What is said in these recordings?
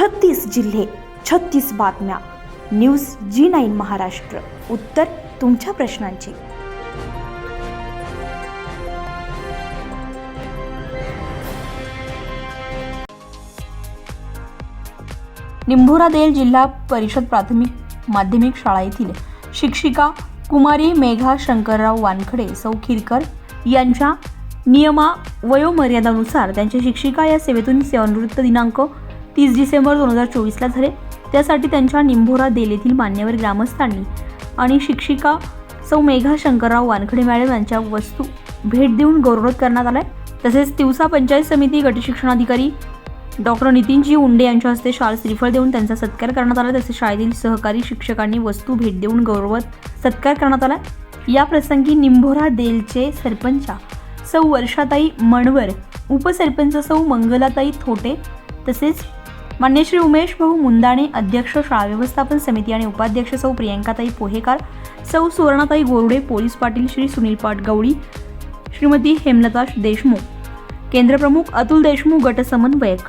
छत्तीस जिल्हे छत्तीस बातम्या. न्यूज जी नाईन महाराष्ट्र. उत्तर तुमच्या प्रश्नांची. निंभोरादेल जिल्हा परिषद प्राथमिक माध्यमिक शाळा येथील शिक्षिका कुमारी मेघा शंकरराव वानखडे सौ खिरकर यांच्या नियमा वयोमर्यादानुसार त्यांच्या शिक्षिका या सेवेतून सेवानिवृत्त दिनांक तीस डिसेंबर दोन हजार चोवीसला झाले. त्यासाठी त्यांच्या निंभोरा देल येथील मान्यवर ग्रामस्थांनी आणि शिक्षिका सौ मेघा शंकरराव वानखडे मॅडम यांच्या वस्तू भेट देऊन गौरव करण्यात आलाय. तसेच तिवसा पंचायत समिती गटशिक्षणाधिकारी डॉक्टर नितीनजी उंडे यांच्या हस्ते शाल श्रीफळ देऊन त्यांचा सत्कार करण्यात आला. तसेच शाळेतील सहकारी शिक्षकांनी वस्तू भेट देऊन गौरवत सत्कार करण्यात आला. या प्रसंगी निंभोरा देलचे सरपंचा सौ वर्षाताई मणवर उपसरपंच सौ मंगलाताई थोटे तसेच मान्य श्री उमेश भाऊ मुंदाणे अध्यक्ष शाळा व्यवस्थापन समिती आणि उपाध्यक्ष सौ प्रियंकाताई पोहेकार सौ सुवर्णाताई गोरडे पोलीस पाटील श्री सुनील पाटगवळी श्रीमती हेमलता देशमुख केंद्रप्रमुख अतुल देशमुख गट समन्वयक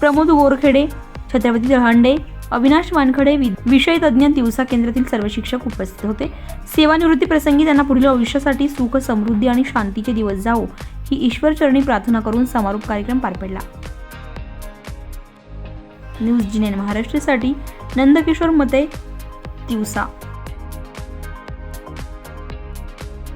प्रमोद गोरखेडे छत्रपती दहांडे अविनाश वानखडे वि- विषय तज्ज्ञ दिवसा केंद्रातील सर्व शिक्षक उपस्थित होते. सेवानिवृत्ती प्रसंगी त्यांना पुढील आयुष्यासाठी सुख समृद्धी आणि शांतीचे दिवस जावो ही ईश्वरचरणी प्रार्थना करून समारोप कार्यक्रम पार पडला. न्यूज जिनेन महाराष्ट्रासाठी नंदकिशोर मते दिवसा.